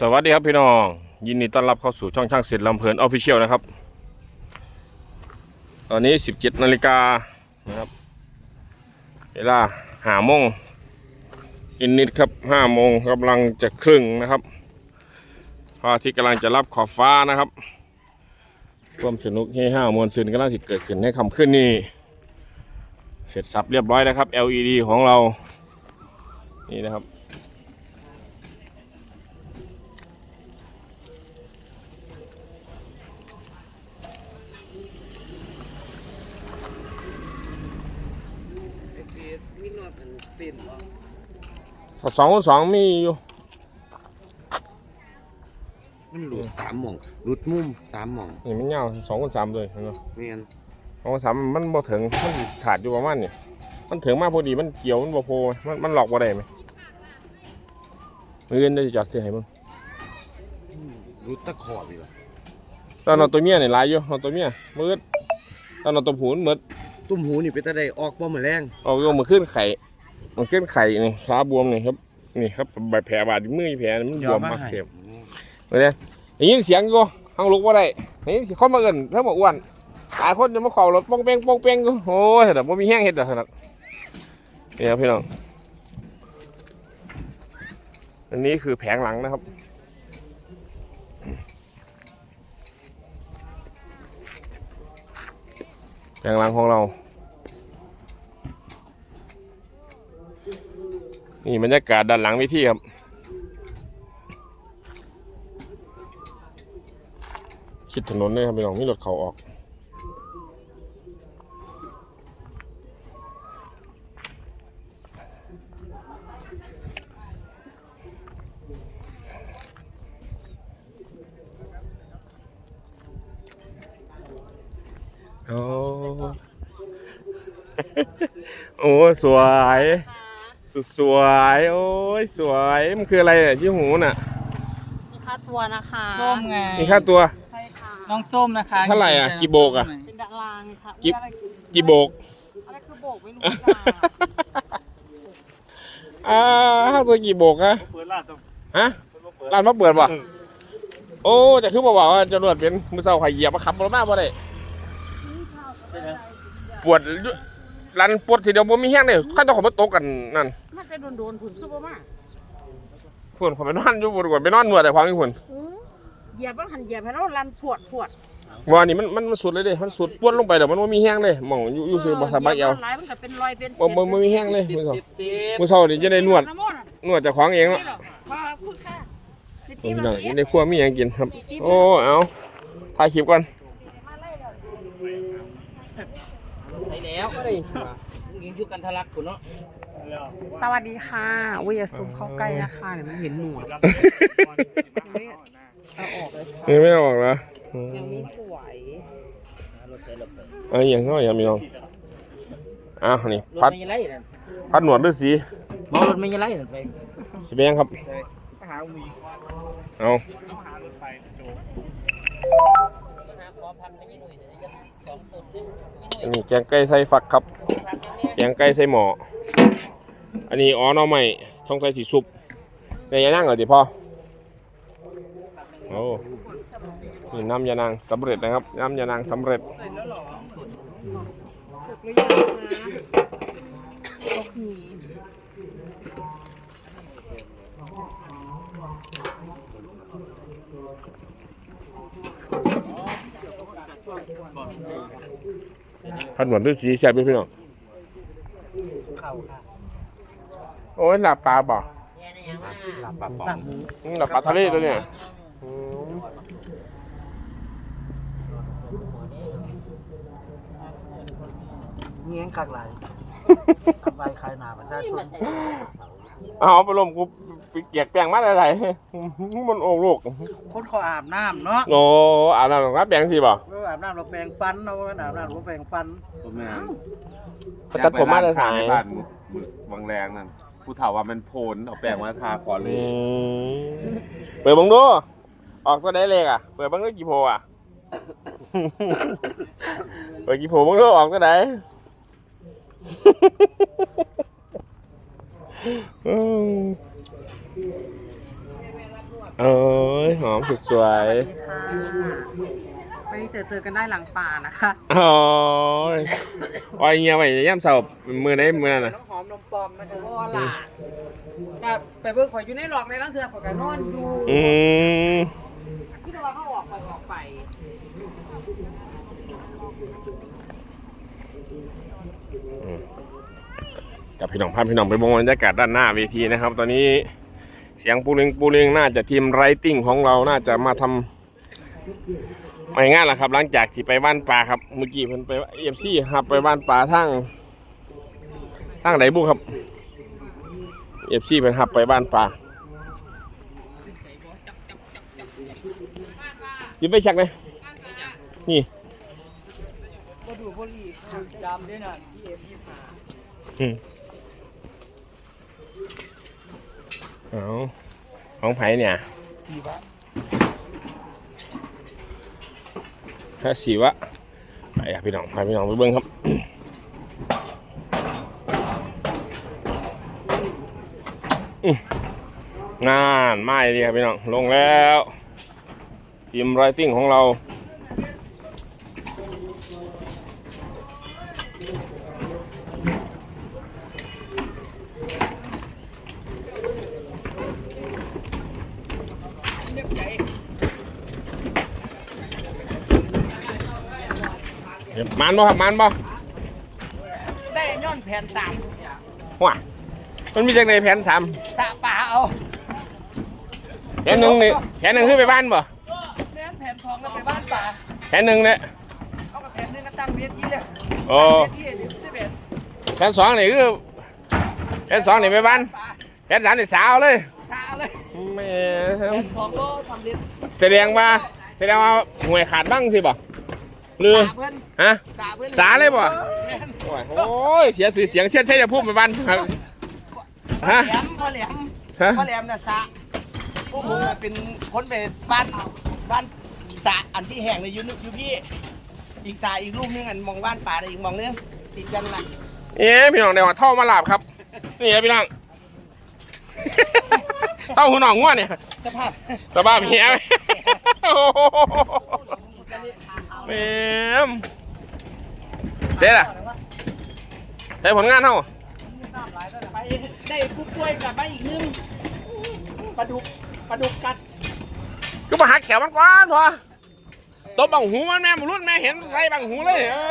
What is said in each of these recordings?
สวัสดีครับพี่น้อง ยินดีต้อนรับเข้าสู่ช่องช่างเสร็จลำเพลินออฟฟิเชียลนะครับ ตอนนี้ 17นาฬิกานะครับ เวลาหาโมงอินนิดครับ5โมงกำลังจะครึ่งนะครับพระอาทิตย์กำลังจะรับขอบฟ้านะครับความสนุกให้ห้ามวลซืนกำลังสิเกิดขึ้นให้คำขึ้นนี่เสร็จสับเรียบร้อยนะครับ LED ของเรานี่นะครับ ไอ้เฟียมีนวดอันติ่นบ่ สองคูณสองมีอยู่ มันหลุดสามหม่องหลุดมุมสามหม่องนี่มันยาวสองคูณสามเลยเห็นไหมแม่นสองคูณสามมันบ่ถึงมันสิขาดอยู่ประมาณนี่มันถึงมากพอดีมันเกี่ยวมันบ่โพมันมันหลอกบ่ได้ไหมมืออื่นได้จอดซื้อให้มึงหลุดตะขอบอีกล่ะตอนเอาตัวเมียนี่หลายอยู่เอาตัวเมียมืดตอนเอาตัวผูนมืดตุ้มหูนี่เป็นตาได้ออกบ่มื้อแรงเอาโยมมาขึ้นไข่ มันขึ้นไข่นี่ขาบวมนี่ครับ นี่ครับใบแผลบาดที่มือแผลนี่มันบวมมากเข็มเลยอย่างนี้เสียงกูห้างลุกบ่ได้อย่างนี้สิคนมาเอิ้นเพิ่นบอกอ้วนหลายคนจะมาเขอรถป้องเป้งป้องเป้งอยู่โอ้ยแต่บ่มีแห้งเฮ็ดดอกครับนี่ครับพี่น้อง อันนี้คือแผงหลังนะครับ แผงหลังของเรา นี่บรรยากาศด้านหลังเวิธีครับ คิดถนนเลยครับพี่น้องมีรถเขาออกโอ้ โอ้ สวย สุดสวยโอ้ยสวยมันคืออะไรอะที่หูน่ะมีค่าตัวนะคะส้มไงนี่ค่าตัว ใช่ค่ะน้องส้มนะคะเท่าไหร่อะกี่โบกอะเป็นดาราไงคะกิ๊บ อะไรกี่โบกอะไรคือโบกไม่รู้ค่ะอ่าค่าตัวกี่โบกอะฮะร้านมาเปิดป่ะโอ้จะคือบอกว่าจะรวดเป็นมือเสาไข่เหยียบมาขับรถมาบ่ได้ปวด ร้านปวดทีเดียวบ่มีแห้งเลยข้าต้องขอมาตกกันนั่นน่าจะโดนโดนๆผุนซุปเปอร์มาเพื่อนขอไปนอนอยู่บนก่อนไปนอนนวดแต่ความที่เพื่อนอื้อเหยียบบ้างหันเหยียบให้เราลันปวดปวดว่านี่มันมันมันสุดเลยเด้มันสุดปวดลงไปเดี๋ยวมันบ่มีแห้งเลยหม่องอยู่อยู่ซื้อบ่สบายเอวหลายมันก็เป็นรอยเป็นบ่บ่บ่มีแห้งเลยมือเสาติดติดมือเสานี่จะได้นวดน้ำมันต์นวดเจากของเองเนาะนี่หรอพอพูดค่ะพี่น้องอยู่ในครัวมีหยังกินครับ โอ้เอาถ่ายคลิปก่อน ไป แล้วก็ได้ยิงยุกันทะลักคุณเนาะสวัสดีค่ะอุ้ยอย่าซูมเข้าใกล้นะคะเดี๋ยวมันเห็นหนวดเอาออกเลยค่ะนี่ไม่ออกแล้วอืมยังไม่สวยเอันอย่างน้อยอย่างมีน้องอ้าวนี่รถพัดไม่ยังไรนั่นพัดหนวดด้วยสีมองรถไม่ยังไรนั่นไปสีแดงครับเอาอัน นี้แกงไก่ใส่ฟักครับ แกงไก่ใส่หม้ออันนี้อ๋อน้อใหม่ต้องใส่สีซุปในยานั่งเหรอดิพ่อโอ้นี่น้ำยานางสำเร็จนะครับ น้ำยานางสำเร็จ พันหนวดด้วยสีแซ่บด้วยพี่น้องโอ้ยหลับปลาบ่หลับปลาปองหลับปลาทะเลตัวเนี่ยอืมเงี้ยงกากหลายทำใบใครหนาประชาชนเอาไปลมกูไป เกียกแป้งมาอะไรมันโอ่งลูกคนเขาอาบน้ำเนาะโนอ่านแล้วรับแป้งสิบ่เอออาบน้ำเราแปรงฟันเราอาบน้ำเราแปรงฟันบ่แม่นตัดผมมาได้สายบ้านมือวังแรงนั่นผู้เฒ่าว่ามันโพนเอาแป้งมาทาขอเลอืยมเปิดบังดูออกก็ได้เลขอะเปิดบังดูกี่โพอะเปิดกี่โพบังดูออกก็ได้อืม เอ้ยหอมสุดสวยค่ะวันนี้เจอเจอกันได้หลังป่านะคะโอ้ยโอ้ยเงียบไปย่ำเสามือไหนมือนั่นน่ะน้ำหอมนมปลอมมันจะว่าล่ะก็ไปเบิ่งข่อยอยู่ในหลอกในร้านเถื่อนข่อยก็นอนอยู่อืมที่ตะวันเขาออกไปออกไปกับพี่น้องพาพี่น้องไปมองบรรยากาศด้านหน้าเวทีนะครับ ตอนนี้ เสียงปูลิงปูลิงน่าจะทีมไรติ้งของเราน่าจะมาทำไม่ง่ายละครับ หลังจากที่ไปบ้านปลาครับเมื่อกี้เพิ่นไปเอฟซีครับไปบ้านปลาทั้งทั้งไหนบุครับเอฟซีเพิ่นขับไปบ้านปลาหยิบไปชักเลยนี่มาดูบุหรี่ดำด้วยนะที่เอฟยี่ห้าอืม เอาของไผ่เนี่ยสี่บาทถ้าสีวะไปอะพี่น้องไปพี่น้องไปเบิ้งครับอื้องานไม่ดีครับพี่น้องลงแล้วทีมไรติ้งของเรา มันบ่ครับมันบ่ได้ย้อนแผ่นสามว้ามันมีจากในแผนสามสะป่าเอาแผนหนึ่งนี่แผนหนึ่งคือไปบ้านบ่แม่นแผ่นทองแล้วไปบ้านป่าแผนหนึ่งเนี่ยเอากับแผ่นหนึงก็ตั้งเวทีเลยโอ้เวทีนี่ที่เป็นแผนสองนี่คือแผนสองนี่ไปบ้านป่าแผนสามนี่สาวเลยสาเลยแม่แผ่นสองก็สำเร็จแสดงว่าแสดงว่าห่วยขาดบ้างสิบ่ หรือสาเพิ่นฮะสาเพิ่นสาเลยบ่แม่นโอ้ยโอ้ยเสียสื่อเสียงเสียใช่จะพูดไปบ้านครับฮะแหลมพ่อแหลมฮะพ่อแหลมน่ะสะพวกมึงน่ะเป็นคนไปบ้านบ้านสระอันที่แห่งในยุนอยู่พี่อีกสายอีกรูปนึงอันมองบ้านป่าแต่อีกมองนึงติดกันละเอ๊ะพี่น้องเดี๋ยวท่อมาหลาบครับนี่ครับพี่น้องเต้าหูหนองง่วเนี่ยสภาพสบายเพียโอ้ โหแม่มเจ๊ล่ะใช้ผลงานเท่าไปได้ผู้ป่วยกลับมาอีกนึงปลาดุกปลาดุกกัดก็มาหักแขวมันก่อนพอตบบังหูมันแม่บุรุษแม่เห็นใส่บังหูเลยเอ้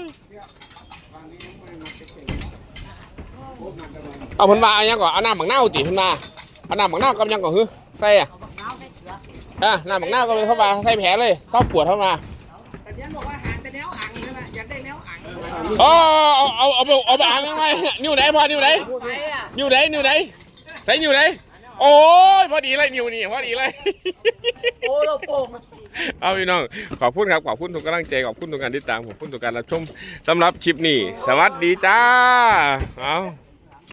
ยเอาผลมาเอายังก่อนเอาน้ำบังเน่าติผลมาเอาน้ำบังเน่ากับยังก่อนฮึใส่อะเอะน้ำบังเน่าก็เลยเข้ามาใส่แผลเลยเข้าปวดเข้ามาแต่เนี้ยบอกว่าหาแต่แนวอ่างนั่นแหละอยากได้แนวอ่างอ๋อเอาเอาเอาเอาเอาไปอ่างยังไงนิ้วไหนพอนิ้วไหนไปอะนิ้วไหนนิ้วไหนใส่นิ้วไหนโอ้ยพอดีเลยนิ้วนี่พอดีเลยโอ้เราโป่งเอาพี่น้องขอบคุณครับขอบคุณทุกกำลังใจขอบคุณทุกการติดตามขอบคุณทุกการรับชมสำหรับคลิปนี้ สวัสดีจ้าเอา